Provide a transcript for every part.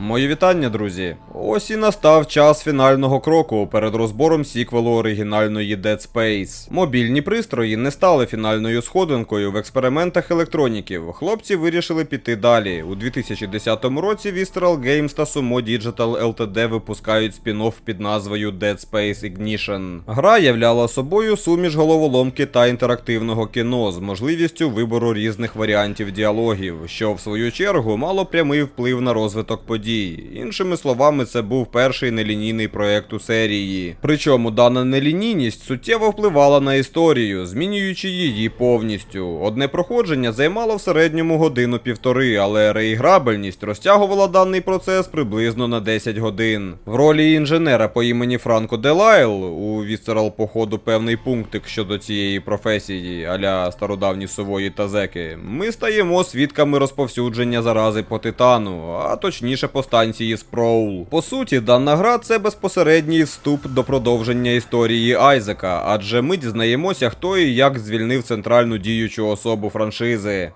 Мої вітання, друзі. Ось і настав час фінального кроку перед розбором сіквелу оригінальної Dead Space. Мобільні пристрої не стали фінальною сходинкою в експериментах електроніків. Хлопці вирішили піти далі. У 2010 році Visceral Games та Sumo Digital Ltd випускають спін-офф під назвою Dead Space Ignition. Гра являла собою суміш головоломки та інтерактивного кіно з можливістю вибору різних варіантів діалогів, що в свою чергу мало прямий вплив на розвиток подій. Іншими словами, це був перший нелінійний проект у серії. Причому дана нелінійність суттєво впливала на історію, змінюючи її повністю. Одне проходження займало в середньому годину-півтори, але реіграбельність розтягувала даний процес приблизно на 10 годин. В ролі інженера по імені Франко Делайл у Visceral походу певний пунктик щодо цієї професії, аля стародавні сувої та зеки, ми стаємо свідками розповсюдження зарази по титану, а точніше по станції Спроул. По суті, дана гра це безпосередній вступ до продовження історії Айзека, адже ми дізнаємося, хто і як звільнив центральну діючу особу франшизи.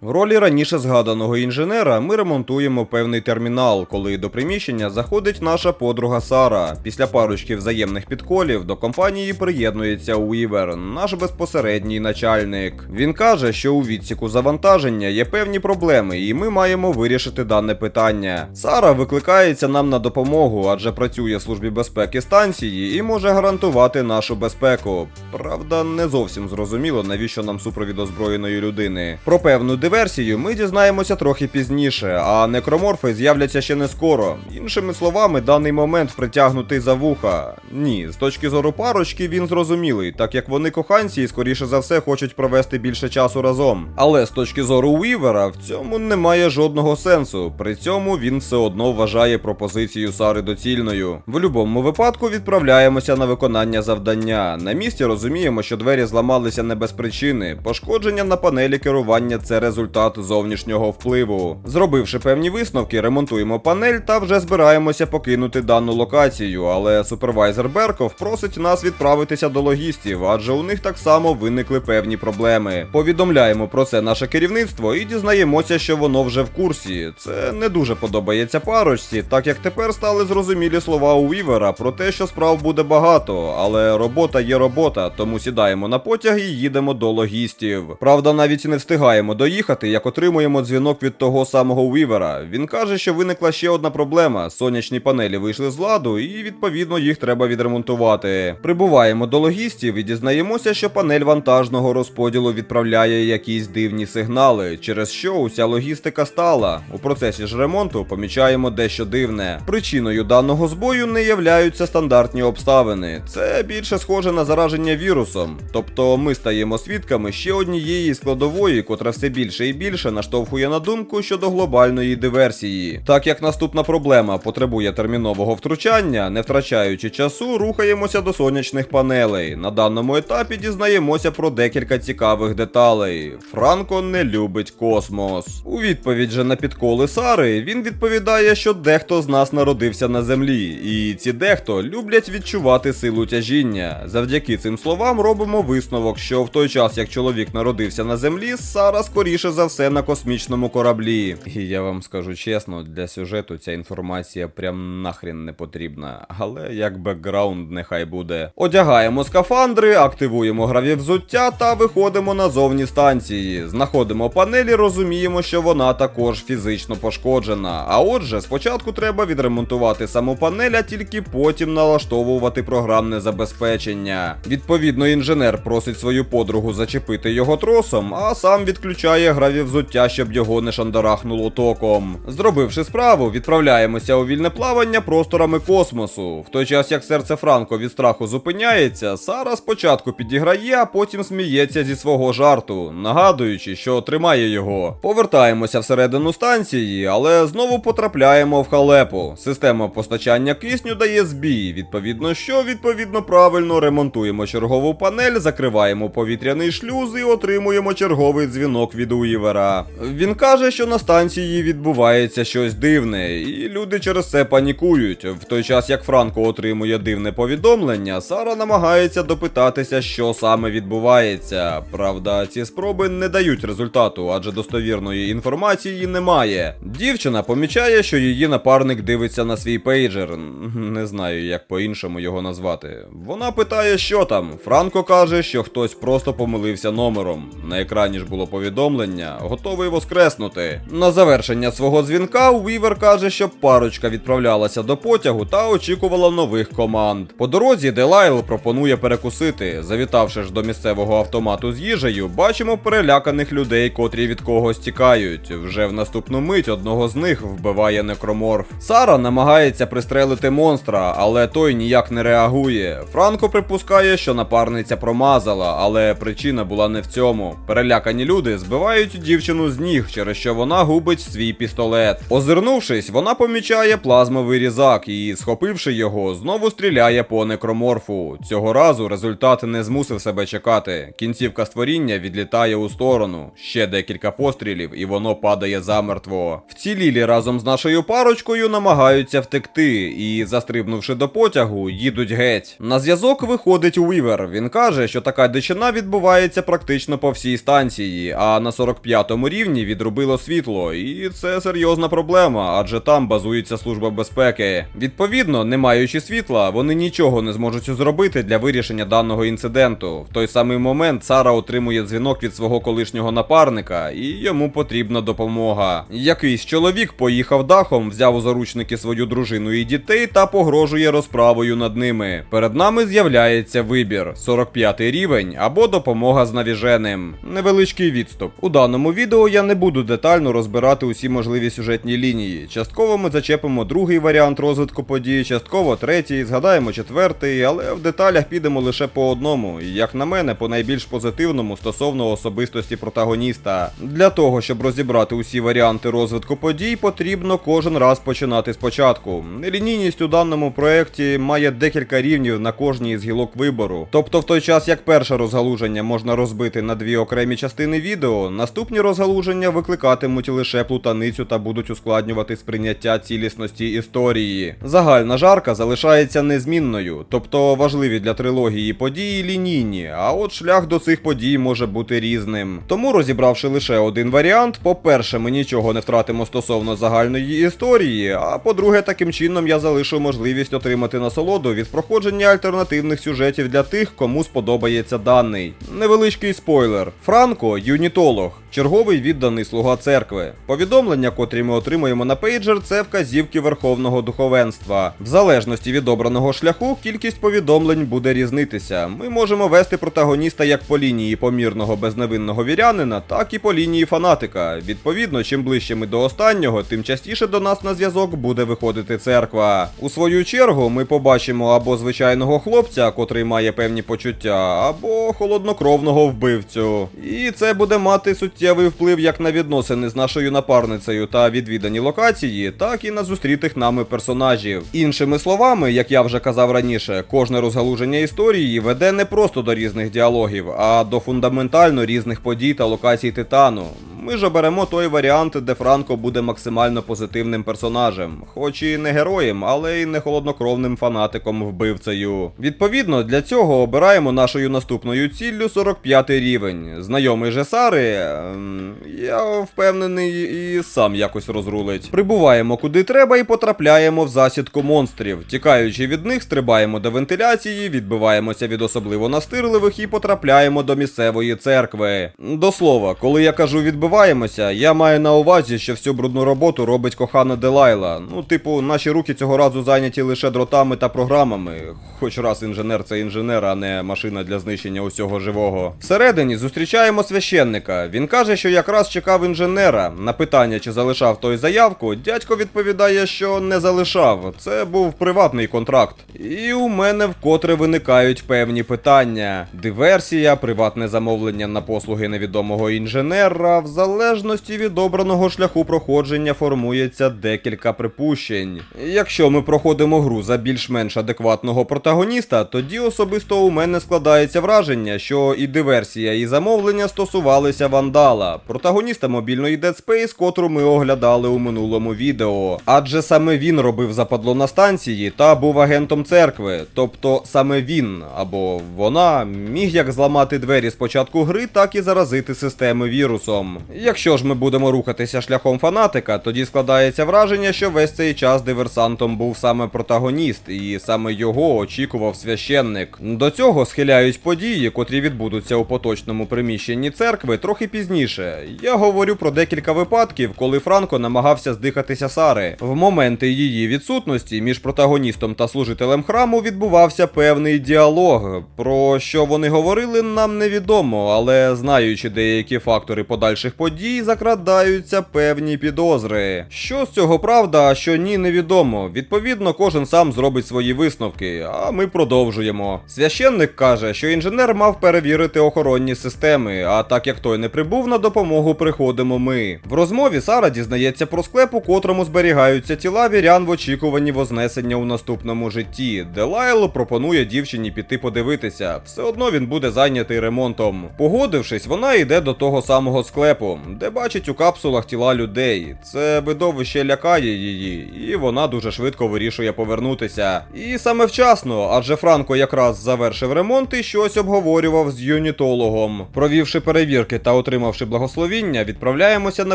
В ролі раніше згаданого інженера ми ремонтуємо певний термінал, коли до приміщення заходить наша подруга Сара. Після парочки взаємних підколів до компанії приєднується Уівер, наш безпосередній начальник. Він каже, що у відсіку завантаження є певні проблеми, і ми маємо вирішити дане питання. Сара викликається нам на допомогу, адже працює в службі безпеки станції і може гарантувати нашу безпеку. Правда, не зовсім зрозуміло, навіщо нам супровід озброєної людини. Про певну диверсію ми дізнаємося трохи пізніше, а некроморфи з'являться ще не скоро. Іншими словами, даний момент притягнутий за вуха. Ні, з точки зору парочки він зрозумілий, так як вони коханці і скоріше за все хочуть провести більше часу разом. Але з точки зору Уівера в цьому немає жодного сенсу. При цьому він все одно вважає пропозицію Сари доцільною. В будь-якому випадку відправляємося на виконання завдання. На місці розуміємо, що двері зламалися не без причини. Пошкодження на панелі керування це результат зовнішнього впливу. Зробивши певні висновки, ремонтуємо панель та вже збираємося покинути дану локацію. Але супервайзер Берков просить нас відправитися до логістів, адже у них так само виникли певні проблеми. Повідомляємо про це наше керівництво і дізнаємося, що воно вже в курсі. Це не дуже подобається парочці, так як тепер стали зрозумілі слова у Вівера про те, що справ буде багато, але робота є робота, тому сідаємо на потяг і їдемо до логістів. Правда, навіть не встигаємо доїхати, як отримуємо дзвінок від того самого Вівера. Він каже, що виникла ще одна проблема: сонячні панелі вийшли з ладу, і відповідно їх треба відремонтувати. Прибуваємо до логістів і дізнаємося, що панель вантажного розподілу відправляє якісь дивні сигнали, через що уся логістика стала. У процесі ж ремонту помічаємо дещо дивне. Причиною даного збою не являються стандартні обставини. Це більше схоже на зараження вірусом. Тобто ми стаємо свідками ще однієї складової, котра все більше і більше наштовхує на думку щодо глобальної диверсії. Так як наступна проблема потребує термінового втручання, не втрачаючи часу, рухаємося до сонячних панелей. На даному етапі дізнаємося про декілька цікавих деталей. Франко не любить космос. У відповідь же на підколи Сари він відповідає, що дехто з нас народився на землі, і ці дехто люблять відчувати силу тяжіння. Завдяки цим словам робимо висновок, що в той час, як чоловік народився на землі, Сара скоріше за все на космічному кораблі. І я вам скажу чесно, для сюжету ця інформація прям нахрен не потрібна. Але як бекграунд нехай буде. Одягаємо скафандри, активуємо гравівзуття та виходимо назовні станції. Знаходимо панелі, розуміємо, що вона також фізично пошкоджена. А отже, спочатку треба відремонтувати саму панель, а тільки потім налаштовувати програмне забезпечення. Відповідно, інженер просить свою подругу зачепити його тросом, а сам відключає гравівзуття, щоб його не шандарахнуло током. Зробивши справу, відправляємося у вільне плавання просторами космосу. В той час як серце Франко від страху зупиняється, Сара спочатку підіграє, а потім сміється зі свого жарту, нагадуючи, що тримає його. Повертаємося всередину станції, але знову потрапляємо в халепу. Система постачання кисню дає збій. Відповідно, що відповідно правильно ремонтуємо чергову панель, закриваємо повітряний шлюз і отримуємо черговий дзвінок від Уівера. Він каже, що на станції відбувається щось дивне, і люди через це панікують. В той час як Франко отримує дивне повідомлення, Сара намагається допитатися, що саме відбувається. Правда, ці спроби не дають результату, адже достовірної інформації немає. Дівчина помічає, що її напарник дивиться на свій пейджер. Не знаю, як по-іншому його назвати. Вона питає, що там. Франко каже, що хтось просто помилився номером. На екрані ж було повідомлення, готовий воскреснути. На завершення свого дзвінка Уівер каже, що парочка відправлялася до потягу та очікувала нових команд. По дорозі Делайл пропонує перекусити. Завітавши ж до місцевого автомату з їжею, бачимо переляканих людей, котрі від когось тікають. Вже в наступну мить одного з них вбиває некроморф. Сара намагається пристрелити монстра, але той ніяк не реагує. Франко припускає, що напарниця промазала, але причина була не в цьому. Перелякані люди збивають дівчину з ніг, через що вона губить свій пістолет. Озирнувшись, вона помічає плазмовий різак і, схопивши його, знову стріляє по некроморфу. Цього разу результат не змусив себе чекати. Кінцівка створіння відлітає у сторону. Ще декілька пострілів, і воно падає замертво. Вцілілі разом з нашою парочкою намагаються втекти, і, застрибнувши до потягу, їдуть геть. На зв'язок виходить Уівер. Він каже, що така дичина відбувається практично по всій станції, а на 45-му рівні відрубило світло, і це серйозна проблема, адже там базується служба безпеки. Відповідно, не маючи світла, вони нічого не зможуть зробити для вирішення даного інциденту. В той самий момент Сара отримує дзвінок від свого колишнього напарника, і йому потрібна допомога. Якийсь чоловік поїхав дахом, взяв у заручники свою дружину і дітей та погрожує розправою над ними. Перед нами з'являється вибір: 45 рівень або допомога з навіженим. Невеличкий відступ. У даному відео я не буду детально розбирати усі можливі сюжетні лінії. Частково ми зачепимо другий варіант розвитку подій, частково третій, згадаємо четвертий, але в деталях підемо лише по одному. І як на мене, по найбільш позитивному стосовно особистості протагоніста. Для того, щоб розібрати усі варіанти розвитку подій, потрібно кожен раз починати спочатку. Лінійність у даному проєкті має декілька рівнів на кожній із гілок вибору. Тобто, в той час як перше розгалуження можна розбити на дві окремі частини відео, наступні розгалуження викликатимуть лише плутаницю та будуть ускладнювати сприйняття цілісності історії. Загальна жарка залишається незмінною, тобто важливі для трилогії події лінійні, а от шлях до цих подій може бути різним. Тому, розібравши лише один варіант, по-перше, ми нічого не втратимо стосовно загальної історії, а по-друге, таким чином я залишу можливість отримати насолоду від проходження альтернативних сюжетів для тих, кому сподобається даний. Невеличкий спойлер: Франко юнітолог. Черговий відданий слуга церкви. Повідомлення, котрі ми отримуємо на пейджер, це вказівки верховного духовенства. В залежності від обраного шляху, кількість повідомлень буде різнитися. Ми можемо вести протагоніста як по лінії помірного безневинного вірянина, так і по лінії фанатика. Відповідно, чим ближче ми до останнього, тим частіше до нас на зв'язок буде виходити церква. У свою чергу ми побачимо або звичайного хлопця, котрий має певні почуття, або холоднокровного вбивцю. І це буде мати суттєвий вплив як на відносини з нашою напарницею та відвідані локації, так і на зустрітих нами персонажів. Іншими словами, як я вже казав раніше, кожне розгалуження історії веде не просто до різних діалогів, а до фундаментально різних подій та локацій Титану. Ми ж оберемо той варіант, де Франко буде максимально позитивним персонажем, хоч і не героєм, але й не холоднокровним фанатиком вбивцею. Відповідно, для цього обираємо нашою наступною ціллю 45 рівень. Знайомий же Сари, ем, я впевнений, і сам якось розрулить. Прибуваємо куди треба і потрапляємо в засідку монстрів. Тікаючи від них, стрибаємо до вентиляції, відбиваємося від особливо настирливих і потрапляємо до місцевої церкви. До слова, коли я кажу відбиваємося, я маю на увазі, що всю брудну роботу робить кохана Делайла. Ну, типу, наші руки цього разу зайняті лише дротами та програмами. Хоч раз інженер це інженер, а не машина для знищення усього живого. Всередині зустрічаємо священника. Він каже, що якраз чекав інженера. На питання, чи залишав той заявку, дядько відповідає, що не залишав. Це був приватний контракт. І у мене вкотре виникають певні питання: диверсія, приватне замовлення на послуги невідомого інженера. Залежності від обраного шляху проходження формується декілька припущень. Якщо ми проходимо гру за більш-менш адекватного протагоніста, тоді особисто у мене складається враження, що і диверсія, і замовлення стосувалися вандала, протагоніста мобільної Dead Space, котру ми оглядали у минулому відео. Адже саме він робив западло на станції та був агентом церкви. Тобто саме він або вона міг як зламати двері спочатку гри, так і заразити системи вірусом. Якщо ж ми будемо рухатися шляхом фанатика, тоді складається враження, що весь цей час диверсантом був саме протагоніст, і саме його очікував священник. До цього схиляють події, котрі відбудуться у поточному приміщенні церкви трохи пізніше. Я говорю про декілька випадків, коли Франко намагався здихатися Сари. В моменти її відсутності між протагоністом та служителем храму відбувався певний діалог. Про що вони говорили, нам невідомо, але знаючи деякі фактори подальших подій, закрадаються певні підозри. Що з цього правда, а що ні, невідомо. Відповідно, кожен сам зробить свої висновки, а ми продовжуємо. Священник каже, що інженер мав перевірити охоронні системи, а так як той не прибув на допомогу, приходимо ми. В розмові Сара дізнається про склеп, у котрому зберігаються тіла вірян в очікуванні вознесення у наступному житті. Делайл пропонує дівчині піти подивитися. Все одно він буде зайнятий ремонтом. Погодившись, вона йде до того самого склепу, де бачить у капсулах тіла людей. Це видовище лякає її, і вона дуже швидко вирішує повернутися. І саме вчасно, адже Франко якраз завершив ремонт і щось обговорював з юнітологом. Провівши перевірки та отримавши благословіння, відправляємося на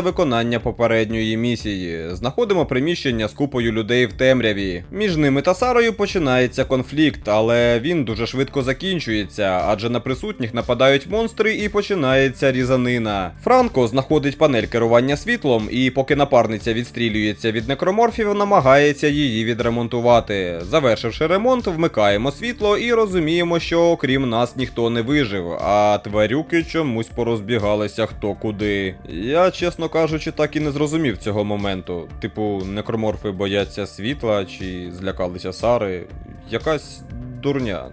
виконання попередньої місії. Знаходимо приміщення з купою людей в темряві. Між ними та Сарою починається конфлікт, але він дуже швидко закінчується, адже на присутніх нападають монстри і починається різанина. Франко знаходить панель керування світлом, і поки напарниця відстрілюється від некроморфів, намагається її відремонтувати. Завершивши ремонт, вмикаємо світло і розуміємо, що окрім нас ніхто не вижив, а тварюки чомусь порозбігалися хто куди. Я, чесно кажучи, так і не зрозумів цього моменту. Типу, некроморфи бояться світла чи злякалися Сари. Якась дурня.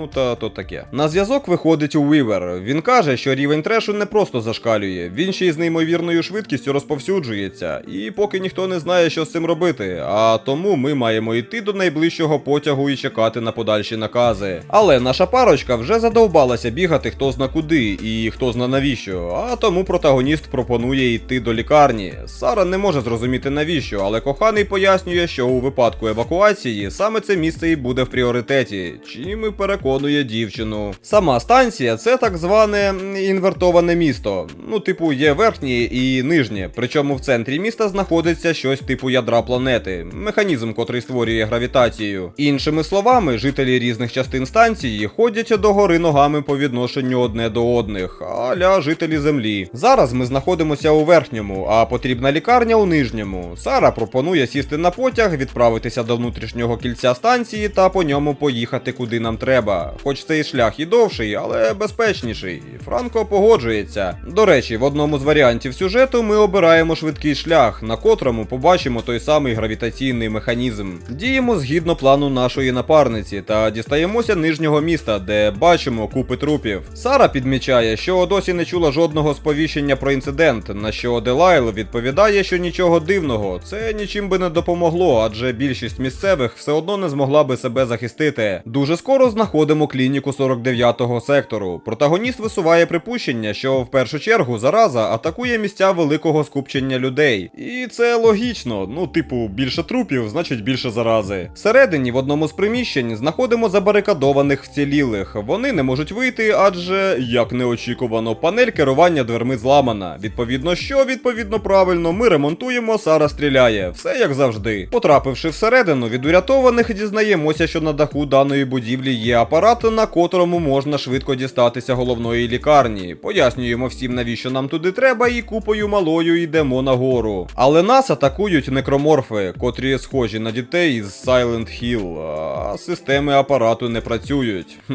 Ну та то таке. На зв'язок виходить у Вівер. Він каже, що рівень трешу не просто зашкалює, він ще й з неймовірною швидкістю розповсюджується. І поки ніхто не знає, що з цим робити. А тому ми маємо йти до найближчого потягу і чекати на подальші накази. Але наша парочка вже задовбалася бігати хто зна куди і хто зна навіщо. А тому протагоніст пропонує йти до лікарні. Сара не може зрозуміти навіщо, але коханий пояснює, що у випадку евакуації саме це місце і буде в пріоритеті. Чим і переконує дівчину. Сама станція це так зване інвертоване місто. Ну, типу, є верхнє і нижнє. Причому в центрі міста знаходиться щось типу ядра планети, механізм, котрий створює гравітацію. Іншими словами, жителі різних частин станції ходять до гори ногами по відношенню одне до одних, аля жителі землі. Зараз ми знаходимося у верхньому, а потрібна лікарня у нижньому. Сара пропонує сісти на потяг, відправитися до внутрішнього кільця станції та по ньому поїхати куди нам треба. Хоч цей шлях і довший, але безпечніший. Франко погоджується. До речі, в одному з варіантів сюжету ми обираємо швидкий шлях, на котрому побачимо той самий гравітаційний механізм. Діємо згідно плану нашої напарниці та дістаємося нижнього міста, де бачимо купи трупів. Сара підмічає, що досі не чула жодного сповіщення про інцидент, на що Делайл відповідає, що нічого дивного, це нічим би не допомогло, адже більшість місцевих все одно не змогла би себе захистити. Дуже скоро знаходимо клініку 49-го сектору. Протагоніст висуває припущення, що в першу чергу зараза атакує місця великого скупчення людей. І це логічно. Ну, типу, більше трупів, значить більше зарази. Всередині в одному з приміщень знаходимо забарикадованих вцілілих. Вони не можуть вийти, адже, як неочікувано, панель керування дверми зламана. Відповідно, що відповідно правильно, ми ремонтуємо, Сара стріляє. Все як завжди. Потрапивши всередину, від урятованих дізнаємося, що на даху даної будівлі є апарат, на котрому можна швидко дістатися головної лікарні. Пояснюємо всім, навіщо нам туди треба, і купою малою йдемо нагору. Але нас атакують некроморфи, котрі схожі на дітей з Silent Hill, а системи апарату не працюють.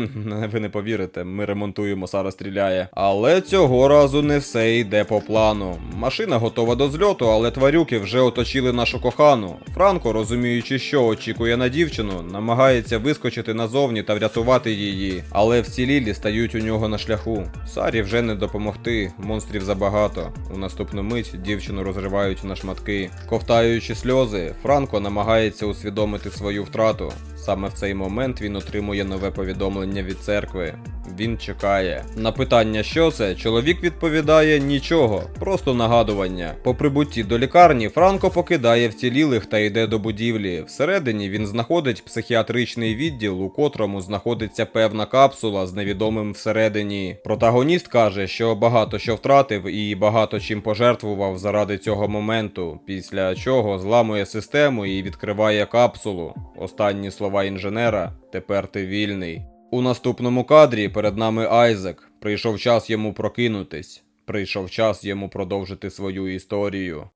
Ви не повірите, ми ремонтуємо, Сара стріляє. Але цього разу не все йде по плану. Машина готова до зльоту, але тварюки вже оточили нашу кохану. Франко, розуміючи, що очікує на дівчину, намагається вискочити назовні та врятувати врятувати її, але вцілілі стають у нього на шляху. Сарі вже не допомогти, монстрів забагато. У наступну мить дівчину розривають на шматки. Ковтаючи сльози, Франко намагається усвідомити свою втрату. Саме в цей момент він отримує нове повідомлення від церкви. Він чекає. На питання, що це, чоловік відповідає нічого, просто нагадування. По прибутті до лікарні Франко покидає вцілілих та йде до будівлі. Всередині він знаходить психіатричний відділ, у котрому знаходиться певна капсула з невідомим всередині. Протагоніст каже, що багато що втратив і багато чим пожертвував заради цього моменту, після чого зламує систему і відкриває капсулу. Останні слова інженера тепер ти вільний. У наступному кадрі перед нами Айзек. Прийшов час йому прокинутись. Прийшов час йому продовжити свою історію.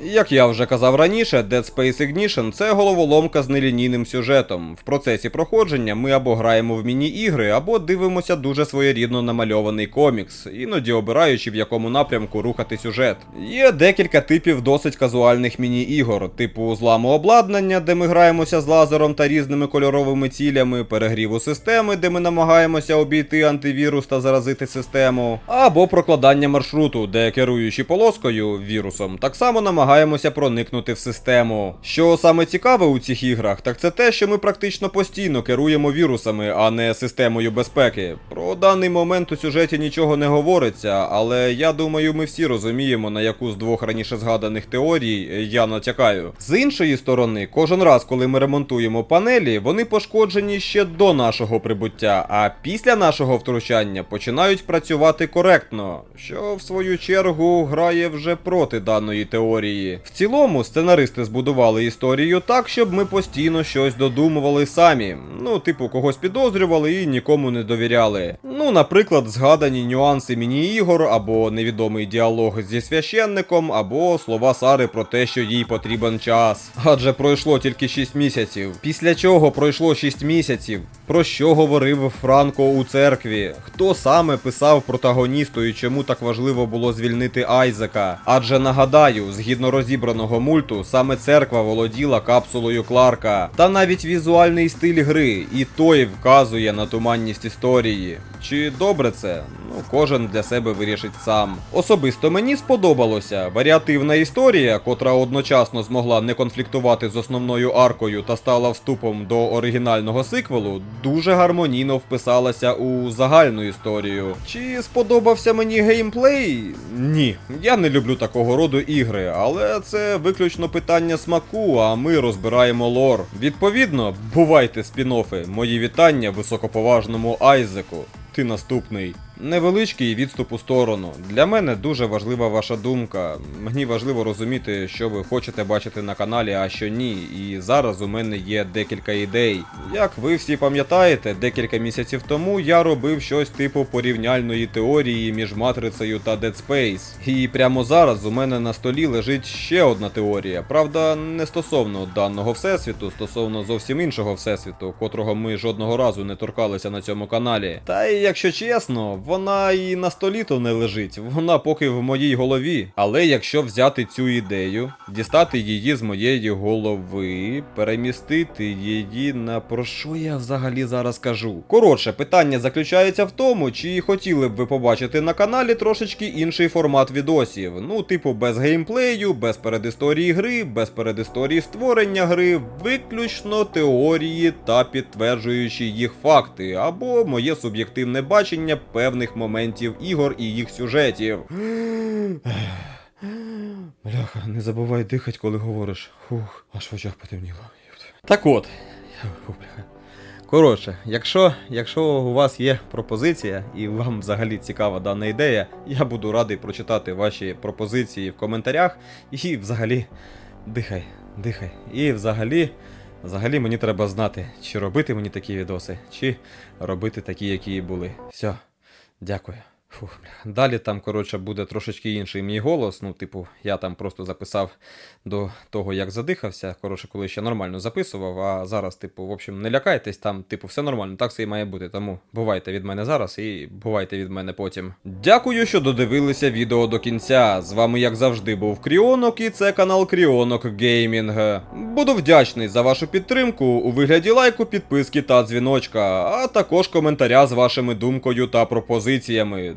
Як я вже казав раніше, Dead Space Ignition це головоломка з нелінійним сюжетом. В процесі проходження ми або граємо в міні-ігри, або дивимося дуже своєрідно намальований комікс, іноді обираючи в якому напрямку рухати сюжет. Є декілька типів досить казуальних міні-ігор, типу зламу обладнання, де ми граємося з лазером та різними кольоровими цілями, перегріву системи, де ми намагаємося обійти антивірус та заразити систему, або прокладання маршруту, де керуючи полоскою вірусом, так само намагаємося проникнути в систему. Що саме цікаве у цих іграх, так це те, що ми практично постійно керуємо вірусами, а не системою безпеки. Про даний момент у сюжеті нічого не говориться, але я думаю, ми всі розуміємо, на яку з двох раніше згаданих теорій я натякаю. З іншої сторони, кожен раз, коли ми ремонтуємо панелі, вони пошкоджені ще до нашого прибуття, а після нашого втручання починають працювати коректно, що в свою чергу грає вже проти даної теорії. В цілому, сценаристи збудували історію так, щоб ми постійно щось додумували самі. Ну, типу, когось підозрювали і нікому не довіряли. Ну, наприклад, згадані нюанси міні-ігор, або невідомий діалог зі священником, або слова Сари про те, що їй потрібен час. Адже пройшло тільки 6 місяців. Після чого пройшло 6 місяців. Про що говорив Франко у церкві? Хто саме писав протагоністу і чому так важливо було звільнити Айзека? Адже нагадаю, згідно розібраного мульту, саме церква володіла капсулою Кларка. Та навіть візуальний стиль гри, і той вказує на туманність історії. Чи добре це? Ну, кожен для себе вирішить сам. Особисто мені сподобалося. Варіативна історія, котра одночасно змогла не конфліктувати з основною аркою та стала вступом до оригінального сиквелу, дуже гармонійно вписалася у загальну історію. Чи сподобався мені геймплей? Ні, я не люблю такого роду ігри, але це виключно питання смаку, а ми розбираємо лор. Відповідно, бувайте спін-оффи. Мої вітання високоповажному Айзеку. Ти наступний. Невеличкий відступ у сторону. Для мене дуже важлива ваша думка. Мені важливо розуміти, що ви хочете бачити на каналі, а що ні. І зараз у мене є декілька ідей. Як ви всі пам'ятаєте, декілька місяців тому я робив щось типу порівняльної теорії між матрицею та Dead Space. І прямо зараз у мене на столі лежить ще одна теорія. Правда, не стосовно даного всесвіту, стосовно зовсім іншого всесвіту, котрого ми жодного разу не торкалися на цьому каналі. Та й якщо чесно, вона і на столі то не лежить, вона поки в моїй голові. Але якщо взяти цю ідею, дістати її з моєї голови, перемістити її на про що я взагалі зараз кажу? Коротше, питання заключається в тому, чи хотіли б ви побачити на каналі трошечки інший формат відосів. Ну, типу, без геймплею, без передісторії гри, без передісторії створення гри, виключно теорії та підтверджуючи їх факти, або моє суб'єктивне бачення певних моментів ігор і їх сюжетів. Бляха, не забувай дихати, коли говориш. Фух, аж в очах потемніло. Так от. Коротше, якщо, якщо у вас є пропозиція і вам взагалі цікава дана ідея, я буду радий прочитати ваші пропозиції в коментарях. І взагалі, дихай, дихай. І взагалі, взагалі мені треба знати, чи робити мені такі відоси, чи робити такі, які були. Все, дякую. Фу, бля. Далі там, коротше, буде трошечки інший мій голос. Ну, типу, я там просто записав до того, як задихався. Коротше, коли ще нормально записував, а зараз, типу, в общем, не лякайтесь, там, типу, все нормально, так все і має бути. Тому бувайте від мене зараз і бувайте від мене потім. Дякую, що додивилися відео до кінця. З вами, як завжди, був Кріонок, і це канал Кріонок Геймінг. Буду вдячний за вашу підтримку у вигляді лайку, підписки та дзвіночка, а також коментаря з вашими думкою та пропозиціями.